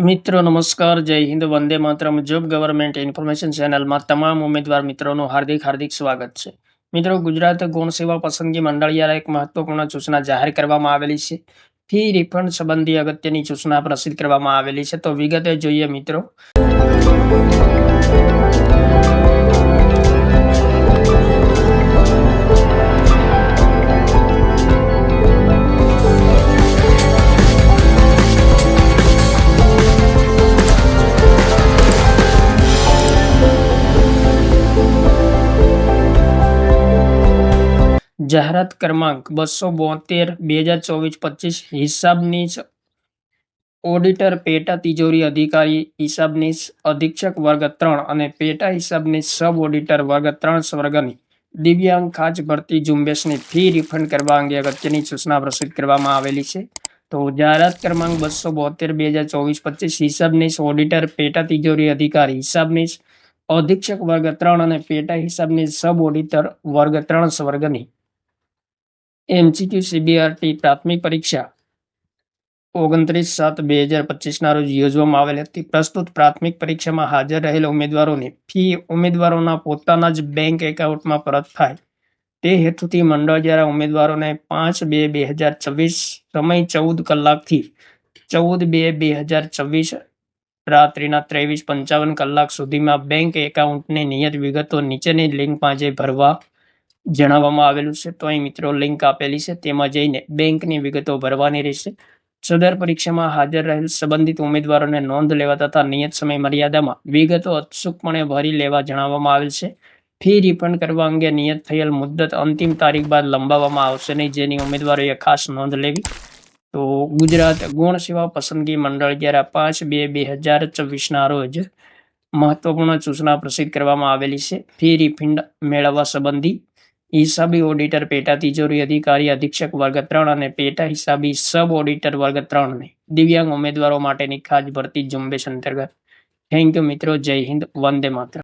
મિત્રો, નમસ્કાર. જય હિન્દ. વંદે માતરમ. જોબ ગવર્મેન્ટ ઇન્ફોર્મેશન ચેનલમાં તમામ ઉમેદવાર મિત્રોનું હાર્દિક હાર્દિક સ્વાગત છે. મિત્રો, ગુજરાત ગૌણ સેવા પસંદગી મંડળ દ્વારા એક મહત્વપૂર્ણ સૂચના જાહેર કરવામાં આવેલી છે. ફી રિફંડ સંબંધી અગત્યની સૂચના પ્રસિદ્ધ કરવામાં આવેલી છે. તો વિગતે જોઈએ મિત્રો. જાહેરાત ક્રમાંક બસો બોતેર, બે હજાર ચોવીસ, પચીસ, હિસાબનીશ ઓડિટર, પેટા તિજોરી અધિકારી, હિસાબનીશ અધિક્ષક વર્ગ ત્રણ અને પેટા હિસાબનીશ સબ ઓડિટર વર્ગ ત્રણ સ્વર્ગની દિવ્યાંગ ખાસ ભરતી ઝુંબેશની ફી રિફંડ કરવા અંગે અગત્યની સૂચના પ્રસિદ્ધ કરવામાં આવેલી છે. તો જાહેરાત ક્રમાંક બસો બોતેર, બે હજાર ચોવીસ, પચીસ, હિસાબનીશ ઓડિટર, પેટા તિજોરી અધિકારી, હિસાબનીશ અધિક્ષક વર્ગ ત્રણ અને પેટા હિસાબની સબ ઓડિટર વર્ગ ત્રણ વર્ગની એમસીક્યુ સીબીઆરટી પ્રાથમિક પરીક્ષા ઓગણત્રીસ સાત બે હજાર પચીસના રોજ યોજવામાં આવેલ હતી. પ્રસ્તુત પ્રાથમિક પરીક્ષામાં હાજર રહેલા ઉમેદવારોની ફી ઉમેદવારોના પોતાના જ બેંક એકાઉન્ટમાં પરત થાય. તે હેતુથી મંડળ દ્વારા ઉમેદવારોને પાંચ બે બે હજાર છવ્વીસ સમય ચૌદ કલાકથી ચૌદ બે બે હજાર છવ્વીસ રાત્રિના ત્રેવીસ પંચાવન કલાક સુધીમાં બેંક એકાઉન્ટની નિયત વિગતો નીચેની લિંકમાં જે ભરવા જણાવવામાં આવેલું છે. તો અહીં મિત્રો લિંક આપેલી છે. તેમાં જઈને બેંકની વિગતો ભરવાની રહેશે. સદર પરીક્ષામાં હાજર રહેલ સંબંધિત ઉમેદવારોને નોંધ લેવા તથા નિયત સમય મર્યાદામાં વિગતો અચૂકપણે ભરી લેવા જણાવવામાં આવેલ છે. ફી રિફંડ કરવા અંગે નિયત થયેલ મુદ્દત અંતિમ તારીખ બાદ લંબાવવામાં આવશે નહીં, જેની ઉમેદવારોએ ખાસ નોંધ લેવી. તો ગુજરાત ગુણ સેવા પસંદગી મંડળ દ્વારા પાંચ બે બે હજાર ચોવીસના રોજ મહત્વપૂર્ણ સૂચના પ્રસિદ્ધ કરવામાં આવેલી છે. ફી રિફંડ મેળવવા સંબંધી હિસાબી ઓડિટર પેટા તિજોરી અધિકારી અધિક્ષક વર્ગ ત્રણ અને પેટા હિસાબી સબ ઓડિટર વર્ગ ત્રણ ને દિવ્યાંગ ઉમેદવારો માટેની ખાસ ભરતી ઝુંબેશ અંતર્ગત. થેન્ક યુ મિત્રો. જય હિન્દ. વંદે માતરમ.